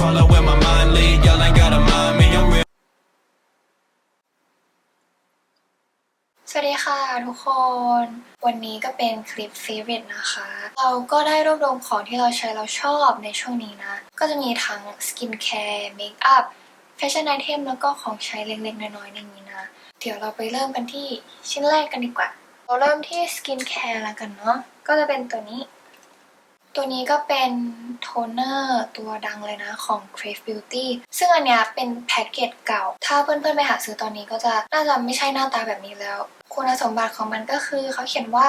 follow where my mind lead. Y'all ain't gotta mind me. I'm real. สวัสดีค่ะทุกคน วันนี้ก็เป็นคลิปฟีเวตนะคะ เราก็ได้รวบรวมของที่เราใช้เราชอบในช่วงนี้นะ ก็จะมีทั้งสกินแคร์เมคอัพแฟชั่นไอเทมแล้วก็ของใช้เล็กๆ น้อยๆอย่างนี้นะ เดี๋ยวเราไปเริ่มกันที่ชิ้นแรกกันดีกว่า เราเริ่มที่สกินแคร์แล้วกันเนาะก็จะเป็นตัวนี้ ตัวนี้ก็เป็นโทนเนอร์ตัวดังเลยนะของ Crave Beauty ซึ่งอันเนี้ยเป็นแพ็กเกจเก่า ถ้าเพื่อนๆไปหาซื้อตอนนี้ก็จะน่าจะไม่ใช่หน้าตาแบบนี้แล้ว คุณสมบัติของมันก็คือเขาเขียนว่า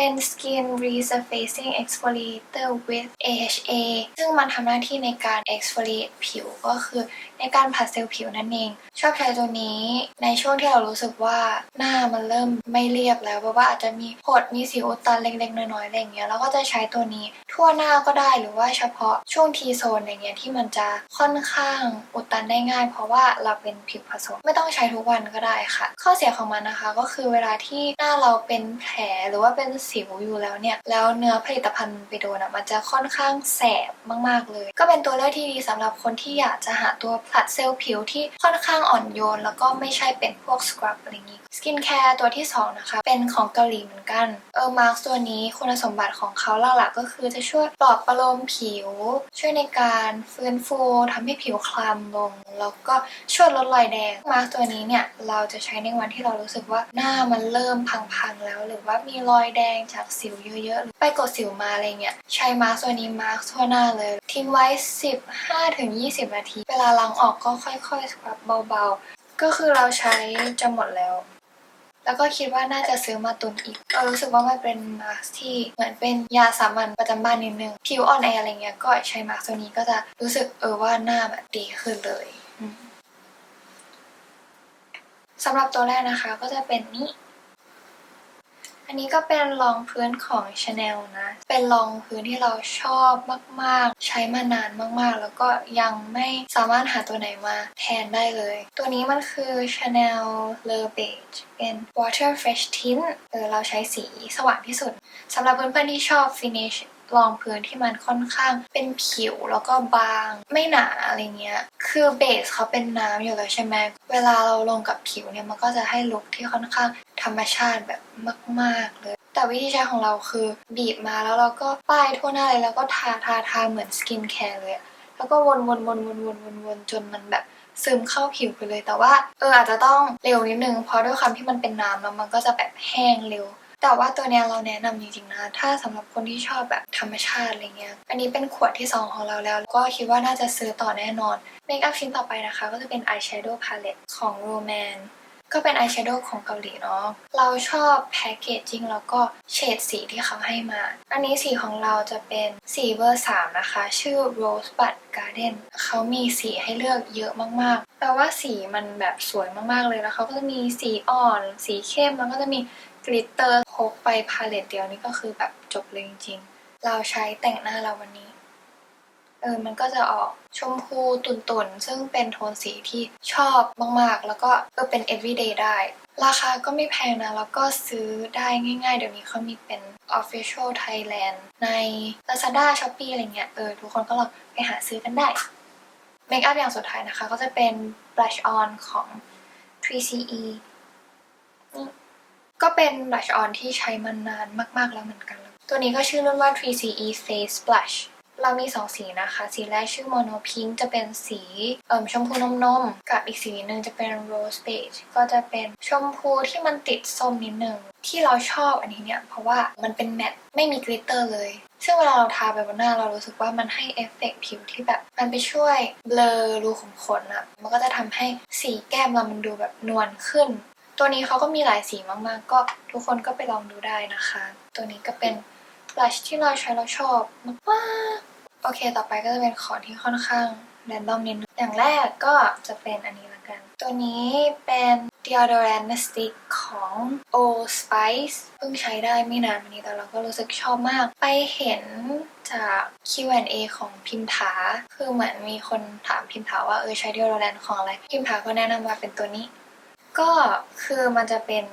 เป็น Skin Resurfacing Exfoliator with AHA ซึ่งมันทำหน้าที่ในการ exfoliate ผิวก็คือในการผัดเซลล์ผิวนั่นเอง ชอบใช้ตัวนี้ในช่วงที่เรารู้สึกว่าหน้ามันเริ่มไม่เรียบแล้วเพราะว่าอาจจะมีผดมีสิวอุดตันเล็กๆ น้อยๆอะไรอย่างเงี้ยเราก็จะใช้ตัวนี้ทั่วหน้าก็ได้หรือว่าเฉพาะช่วงทีโซนอย่างเงี้ยที่มันจะค่อนข้างอุดตันได้ง่าย เพราะว่าเราเป็นผิวผสมไม่ต้องใช้ทุกวันก็ได้ค่ะ ข้อเสียของมันนะคะก็คือเวลาที่หน้าเราเป็นแผลหรือว่าเป็นสิวอยู่แล้วเนี่ย แล้วเนื้อผลิตภัณฑ์ไปโดนอะมันจะค่อนข้างแสบมาก ๆ เลย ก็เป็นตัวเลือกที่ดีสำหรับคนที่อยากจะหาตัวผลัดเซลล์ผิวที่ค่อนข้างอ่อนโยน แล้วก็ไม่ใช่เป็นพวกสครับอะไรอย่างงี้สกินแคร์ตัวที่สองนะคะ เป็นของเกาหลีเหมือนกันเออมาร์กตัวนี้คุณสมบัติของเขาหลักๆก็คือจะช่วยปลอบประโลมผิว ช่วยในการฟื้นฟูทำให้ผิวคลำลง แล้วก็ช่วยลดรอยแดงมาร์กตัวนี้เนี่ยเราจะใช้ในวันที่เรารู้สึกว่าหน้ามันเริ่มพังๆแล้ว หรือว่ามีรอยแดงจากสิวเยอะๆ ไปกดสิวมาอะไรเงี้ย ใช้มาร์กตัวนี้มาร์กทั่วหน้าเลย ทิ้งไว้ 15-20 นาที เวลาล้างออกก็ค่อยๆสครับเบาๆ ก็คือเราใช้จะหมดแล้ว แล้วก็คิดว่าน่าจะซื้อมาตุนอีกก็รู้สึกว่ามันเป็นมาสก์ที่เหมือนเป็นยาสามัญประจำบ้านนิดนึง ผิวอ่อนแออะไรเงี้ย ก็ใช้มาสก์ตัวนี้ก็จะรู้สึกเออว่าหน้าแบบดีขึ้นเลยสำหรับตัวแรกนะคะก็จะเป็นนี่ อันนี้ก็เป็นรองพื้นของ Chanel นะ เป็นรองพื้นที่เราชอบมาก ๆ ใช้มานานมาก ๆ แล้วก็ยังไม่สามารถหาตัวไหนมาแทนได้เลย ตัวนี้มันคือ Chanel Le Beige เป็น Water Fresh Tint เออเราใช้สีสว่างที่สุดสำหรับเพื่อน ๆ ที่ชอบ finish รองพื้นที่มันค่อนข้างเป็นผิวแล้วก็บางไม่หนาอะไรเงี้ย คือเบสเขาเป็นน้ำอยู่แล้วใช่ไหมเวลาเราลงกับผิวเนี่ยมันก็จะให้ลุคที่ค่อนข้างธรรมชาติแบบมากๆเลย แต่วิธีใช้ของเราคือบีบมาแล้วเราก็ป้ายทั่วหน้าเลยแล้วก็ทาทาทาเหมือนสกินแคร์เลย แล้วก็วนวนวนวนวนวนวนจนมันแบบซึมเข้าผิวไปเลยแต่ว่าเอออาจจะต้องเร็วนิดนึงเพราะด้วยความที่มันเป็นน้ำแล้วมันก็จะแบบแห้งเร็ว แต่ว่าตัวเนี้ยเราแนะนำจริงๆนะ ถ้าสำหรับคนที่ชอบแบบธรรมชาติอะไรเงี้ย อันนี้เป็นขวดที่ 2 ของเราแล้ว ก็คิดว่าน่าจะซื้อต่อแน่นอน เมคอัพชิ้นต่อไปนะคะ ก็จะเป็นอายแชโดว์พาเลตของ Roman ก็เป็นอายแชโดว์ของเกาหลีเนาะ เราชอบแพคเกจจิ้งแล้วก็เฉดสีที่เขาให้มา อันนี้สีของเราจะเป็นสีเบอร์ 3 นะคะ ชื่อ Rosebud Garden เขามีสีให้เลือกเยอะมากๆ แปลว่าสีมันแบบสวยมากๆเลยแล้วเขาก็จะมีสีอ่อน สีเข้ม แล้วก็จะมี ลิตเตอร์พกไปพาเลตเดียวนี่ก็คือแบบจบเลยจริงๆ เราใช้แต่งหน้าเราวันนี้ เออ มันก็จะออกชมพูตุ่นๆ ซึ่งเป็นโทนสีที่ชอบมากๆ แล้วก็เออเป็น everyday ได้ ราคาก็ไม่แพงนะ แล้วก็ซื้อได้ง่าย ๆ เดี๋ยวนี้เขามีเป็น official Thailand ใน Lazada Shopee อะไรเงี้ย เออ ทุกคนก็ลองไปหาซื้อกันได้ เมคอัพอย่างสุดท้ายนะคะ ก็จะเป็น blush on ของ 3CE เป็น blush on ที่ใช้มานานมากๆแล้วเหมือนกัน ตัวนี้ก็ชื่อรุ่นว่า 3CE Face Blush เรามี 2 สีนะคะ สีแรกชื่อ Mono Pink จะเป็นสีเอ่มชมพูนมๆกับอีกสีหนึ่งจะเป็น Rose Beige ก็จะเป็นชมพูที่มันติดส้มนิดนึง ที่เราชอบอันนี้เนี่ย เพราะว่ามันเป็นแมตต์ไม่มีกลิตเตอร์เลย ซึ่งเวลาเราทาไปบนหน้าเรารู้สึกว่ามันให้เอฟเฟกต์ผิวที่แบบ มันไปช่วยเบลอรูขุมขนอะมันก็จะทำให้สีแก้มเรามันดูแบบนวลขึ้น ตัวนี้เขาก็มีหลายสีมากๆ ก็ทุกคนก็ไปลองดูได้นะคะ ตัวนี้ก็เป็นบลัชที่เราใช้เราชอบมากๆโอเค ต่อไปก็จะเป็นของที่ค่อนข้างแรนดอมนิดนึงอย่างแรกก็จะเป็นอันนี้ละกัน ตัวนี้เป็น deodorant stick ของ Old Spice เพิ่งใช้ได้ไม่นานมานี้แต่เราก็รู้สึกชอบมาก ไปเห็นจาก Q&A ของพิมถา คือเหมือนมีคนถามพิมถาว่าเออใช้ deodorant ของอะไร พิมถาก็แนะนำมาเป็นตัวนี้ ก็คือมันจะเป็น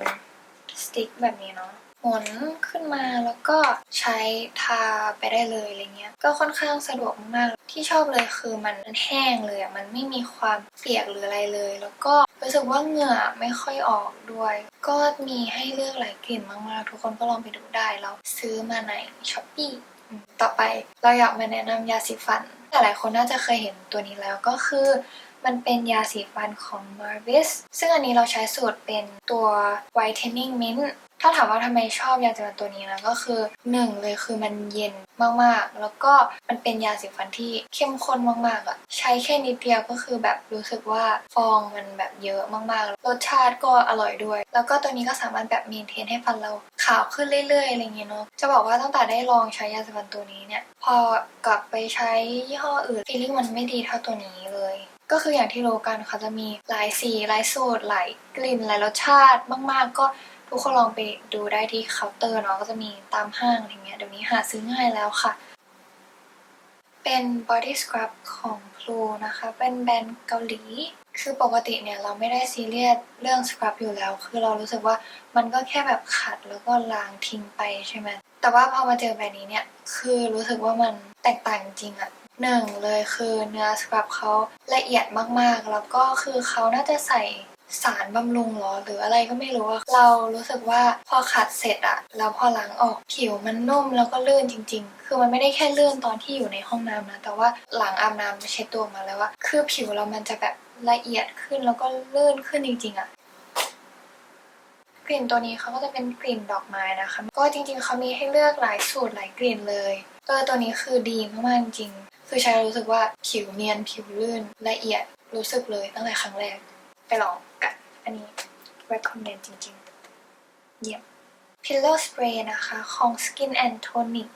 สติ๊กแบบนี้เนาะหมุนขึ้นมาแล้วก็ใช้ทาไปได้เลยอะไรเงี้ย ก็ค่อนข้างสะดวกมากที่ชอบเลยคือมันแห้งเลยอะมันไม่มีความเปียกหรืออะไรเลย แล้วก็รู้สึกว่าเหงื่อไม่ค่อยออกด้วย ก็มีให้เลือกหลายกลิ่นมากๆ ทุกคนก็ลองไปดูได้แล้วซื้อมาในช้อปปี้ต่อไปเราอยากมาแนะนำยาสีฟันหลายคนน่าจะเคยเห็นตัวนี้แล้วก็คือ มันเป็นยาสีฟันของ Marvis ซึ่งอันนี้เราใช้สูตรเป็นตัว Whitening Mint ถ้าถามว่าทำไมชอบยาสีฟันตัวนี้นะก็คือหนึ่งเลยคือมันเย็นมากๆ แล้วก็มันเป็นยาสีฟันที่เข้มข้นมากๆอะ่ะใช้แค่นิดเดียวก็คือแบบรู้สึกว่าฟองมันแบบเยอะมากๆ รสชาติก็อร่อยด้วย แล้วก็ตัวนี้ก็สามารถแบบเมนเทนให้ฟันเราขาวขึ้นเรื่อยๆอะไรเงี้ยเนาะจะบอกว่าตั้งแต่ได้ลองใช้ยาสีฟันตัวนี้เนี่ย พอกลับไปใช้ยี่ห้ออื่นฟีลลิ่งมันไม่ดีเท่าตัวนี้เลย ก็คืออย่างที่รู้กันเขาจะมีหลายสีหลายสูตรหลายกลิ่นหลายรสชาติมาก ๆ ก็ทุกคนลองไปดูได้ที่เคาน์เตอร์เนาะก็จะมีตามห้างอะไรเงี้ยเดี๋ยวนี้หาซื้อง่ายแล้วค่ะ เป็น body scrub ของ Plu นะคะ เป็นแบรนด์เกาหลี คือปกติเนี่ยเราไม่ได้ซีเรียสเรื่อง scrub อยู่แล้ว คือเรารู้สึกว่ามันก็แค่แบบขัดแล้วก็ล้างทิ้งไปใช่ไหมแต่ว่าพอมาเจอแบบนี้เนี่ย คือรู้สึกว่ามันแตกต่างจริงอะ หนึ่งเลยคือเนื้อสครับเขาละเอียดมากๆ แล้วก็คือเขาน่าจะใส่สารบำรุงหรอหรืออะไรก็ไม่รู้อะเรารู้สึกว่าพอขัดเสร็จอะแล้วพอล้างออกผิวมันนุ่มแล้วก็ลื่นจริง ๆ คือมันไม่ได้แค่ลื่นตอนที่อยู่ในห้องน้ำนะ แต่ว่าหลังอาบน้ำเช็ดตัวมาแล้วว่าคือผิวเรามันจะแบบละเอียดขึ้นแล้วก็ลื่นขึ้นจริงๆอะกลิ่นตัวนี้เขาก็จะเป็นกลิ่นดอกไม้นะคะ ก็จริงๆเขามีให้เลือกหลายสูตรหลายกลิ่นเลยเออตัวนี้คือดีมากๆจริง คือใช้รู้สึกว่าผิวเนียนผิวลื่นละเอียดรู้สึกเลยตั้งแต่ครั้งแรก ไปลองกัน อันนี้ recommend จริงๆ เยี่ยม pillow spray นะคะ ของ skin and tonic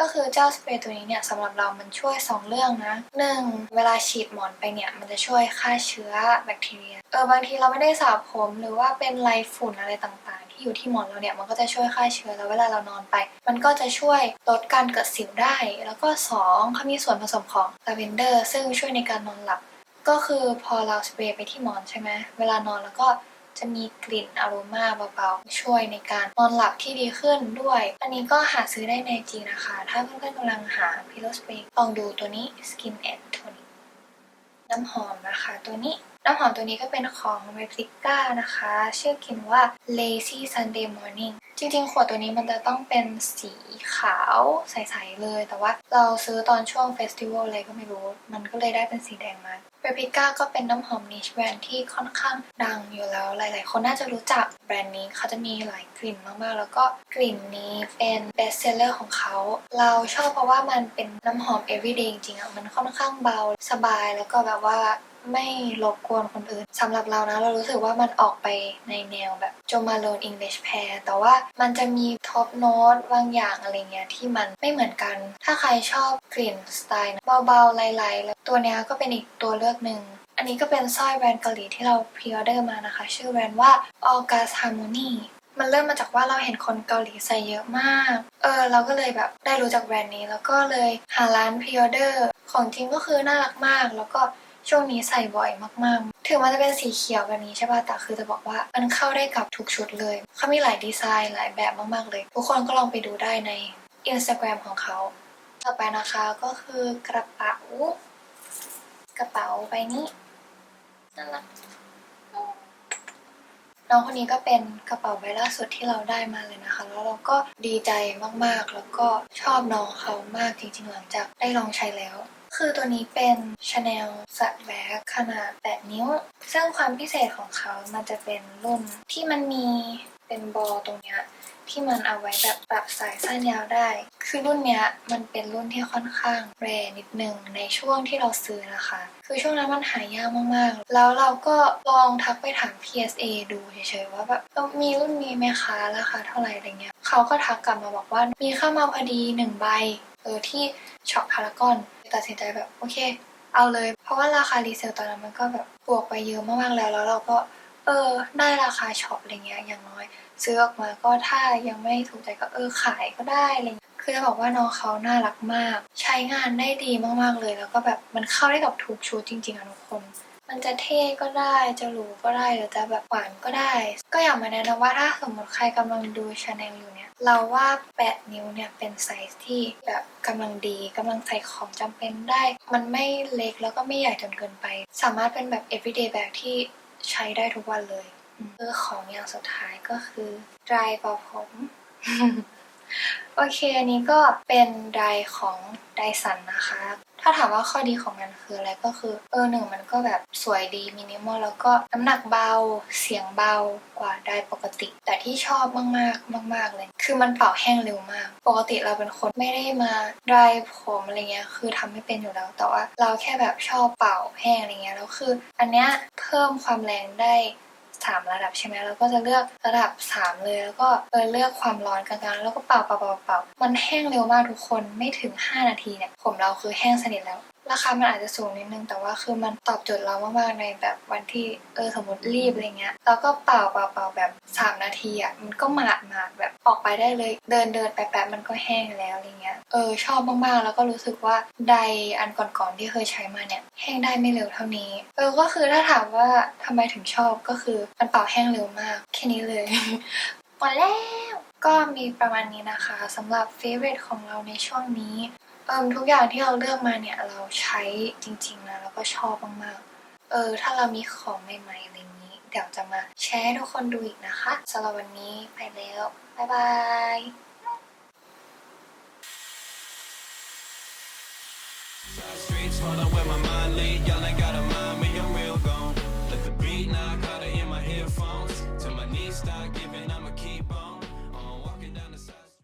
ก็คือเจ้าสเปรย์ตัวนี้เนี่ยสำหรับเรามันช่วย 2 เรื่องนะหนึ่งเวลาฉีดหมอนไปเนี่ย มันจะช่วยฆ่าเชื้อแบคทีเรีย เออบางทีเราไม่ได้สระผมหรือว่าเป็นไรฝุ่นอะไรต่าง ที่อยู่ที่หมอนเราเนี่ยมันก็จะช่วยฆ่าเชื้อแล้วเวลาเรานอนไป มันก็จะช่วยลดการเกิดสิวได้ แล้วก็2เขามีส่วนผสมของลาเวนเดอร์ซึ่งช่วยในการนอนหลับ ก็คือพอเราสเปรย์ไปที่หมอนใช่ไหมเวลานอนแล้วก็จะมีกลิ่นอโรมาเบาๆ ช่วยในการนอนหลับที่ดีขึ้นด้วย อันนี้ก็หาซื้อได้ในจีนะคะ ถ้าเพื่อนๆกำลังหา Pillow Spray ลองดูตัวนี้ Skin and Tonic น้ำหอมนะคะตัวนี้ น้ำหอมตัวนี้ก็เป็นของ Replica นะคะ ชื่อกลิ่นว่า Lazy Sunday Morning จริงๆ ขวดตัวนี้มันจะต้องเป็นสีขาวใสๆเลย แต่ว่าเราซื้อตอนช่วงเฟสติวัลอะไรก็ไม่รู้ มันก็เลยได้เป็นสีแดงมา r e p l i c a ก็เป็นน้ำหอมนิชแบรนด์ที่ค่อนข้างดังอยู่แล้ว หลายๆ คนน่าจะรู้จักแบรนด์นี้เขาจะมีหลายกลิ่นมากๆ แล้วก็กลิ่นนี้เป็น best seller ของเขา เราชอบเพราะว่ามันเป็นน้ำหอม everyday จริงๆอะมันค่อนข้างเบาสบายแล้วก็แบบว่า ไม่รบกวนคนอื่นสำหรับเรานะเรารู้สึกว่ามันออกไปในแนวแบบโจมาโลน English Pair แต่ว่ามันจะมีท็อปโน้ตบางอย่างอะไรเงี้ยที่มันไม่เหมือนกัน ถ้าใครชอบกลิ่นสไตล์เบาๆไล่ๆแล้วตัวเนี้ยก็เป็นอีกตัวเลือกหนึ่งอันนี้ก็เป็นสร้อยแบรนด์เกาหลีที่เราพรีออเดอร์มานะคะ ชื่อแบรนด์ว่า August Harmony มันเริ่มมาจากว่าเราเห็นคนเกาหลีใส่เยอะมาก เออเราก็เลยแบบได้รู้จักแบรนด์นี้ แล้วก็เลยหาร้านพรีออเดอร์ของจริงก็คือน่ารักมาก แล้วก็ ช่วงนี้ใส่บ่อยมากๆ ถึงมันจะเป็นสีเขียวแบบนี้ใช่ป่ะ แต่คือจะบอกว่ามันเข้าได้กับทุกชุดเลย เขามีหลายดีไซน์หลายแบบมากๆเลย ทุกคนก็ลองไปดูได้ใน Instagram ของเขา ต่อไปนะคะก็คือกระเป๋า กระเป๋าใบนี้น่ารักน้องคนนี้ก็เป็นกระเป๋าใบล่าสุดที่เราได้มาเลยนะคะ แล้วเราก็ดีใจมากๆ แล้วก็ชอบน้องเขามากจริงๆ หลังจากได้ลองใช้แล้ว คือตัวนี้เป็น Chanel สัตแบ็คขนาด 8 นิ้ว ซึ่งความพิเศษของเขามันจะเป็นรุ่นที่มันมีเป็นบอลตรงเนี้ยที่มันเอาไว้แบบปรับสายสั้นยาวได้ คือรุ่นเนี้ยมันเป็นรุ่นที่ค่อนข้างแรนิดนึงในช่วงที่เราซื้อนะคะ คือช่วงนั้นมันหายากมากๆ แล้วเราก็ลองทักไปถาม PSA ดูเฉยๆว่าแบบมีรุ่นนี้ไหมคะราคาเท่าไหร่อะไรเงี้ยเขาก็ทักกลับมาบอกว่ามีเข้ามาพอดีหนึ่งใบเออที่ช็อปพารากอน ตัดสินใจแบบโอเค เอาเลย เพราะว่าราคารีเซลตอนนั้นมันก็แบบบวกไปเยอะมากๆแล้ว แล้วเราก็เออได้ราคาช็อปอะไรเงี้ยอย่างน้อย ซื้อออกมาก็ถ้ายังไม่ถูกใจก็เออขายก็ได้อะไรเงี้ยคือจะบอกว่าน้องเขาน่ารักมาก ใช้งานได้ดีมากๆเลย แล้วก็แบบมันเข้าได้กับทุกชุดจริงๆอะทุกคน มันจะเท่ก็ได้ จะหรูก็ได้ หรือจะแบบหวานก็ได้ ก็อยากมาแนะนำว่าถ้าสมมติใครกำลังดูชาแนลอยู่เนี่ย เราว่า 8 นิ้วเนี่ยเป็นไซส์ที่แบบกำลังดีกำลังใส่ของจำเป็นได้ มันไม่เล็กแล้วก็ไม่ใหญ่จนเกินไป สามารถเป็นแบบ everyday bag ที่ใช้ได้ทุกวันเลยอือของอย่างสุดท้ายก็คือ dry เป่าผมโอเคอันนี้ก็เป็นไดของไดสันนะคะ ถ้าถามว่าข้อดีของมันคืออะไรก็คือ เออหนึ่งมันก็แบบสวยดีมินิมอลแล้วก็น้ำหนักเบา เสียงเบากว่าไดร์ปกติ แต่ที่ชอบมากๆมาก ๆเลย คือมันเป่าแห้งเร็วมาก ปกติเราเป็นคนไม่ได้มาไดร์ผมอะไรเงี้ยคือทำไม่เป็นอยู่แล้ว แต่ว่าเราแค่แบบชอบเป่าแห้งอะไรเงี้ยแล้วคือ อันเนี้ยเพิ่มความแรงได้ สามระดับใช่ไหมเราก็จะเลือกระดับสามเลย แล้วก็เออเลือกความร้อนกลางๆแล้วก็เป่าเป่าเป่าเป่ามันแห้งเร็วมากทุกคนไม่ถึง 5 นาทีเนี่ยผมเราคือแห้งสนิทแล้ว ราคามันอาจจะสูงนิดนึง แต่ว่าคือมันตอบโจทย์เรามากๆในแบบวันที่เออสมมติรีบอะไรเงี้ยแล้วก็เป่าเป่าเป่าแบบ 3 นาทีอะมันก็หมาดหมาดแบบออกไปได้เลย เดินเดินไปแป๊บมันก็แห้งแล้วอะไรเงี้ยเออชอบมากๆ แล้วก็รู้สึกว่าไดอันก่อนๆที่เคยใช้มาเนี่ยแห้งได้ไม่เร็วเท่านี้ เออก็คือถ้าถามว่าทำไมถึงชอบก็คือมันเป่าแห้งเร็วมากแค่นี้เลยหมดแล้วก็มีประมาณนี้นะคะสำหรับเฟเวอร์ของเราในช่วงนี้ เอิมทุกอย่างที่เราเลือกมาเนี่ยเราใช้จริงๆนะแล้วก็ชอบมากๆ เออ ถ้าเรามีของใหม่ๆอะไรอย่างนี้ เดี๋ยวจะมาแชร์ให้ทุกคนดูอีกนะคะสำหรับวันนี้ไปแล้ว บ๊ายบาย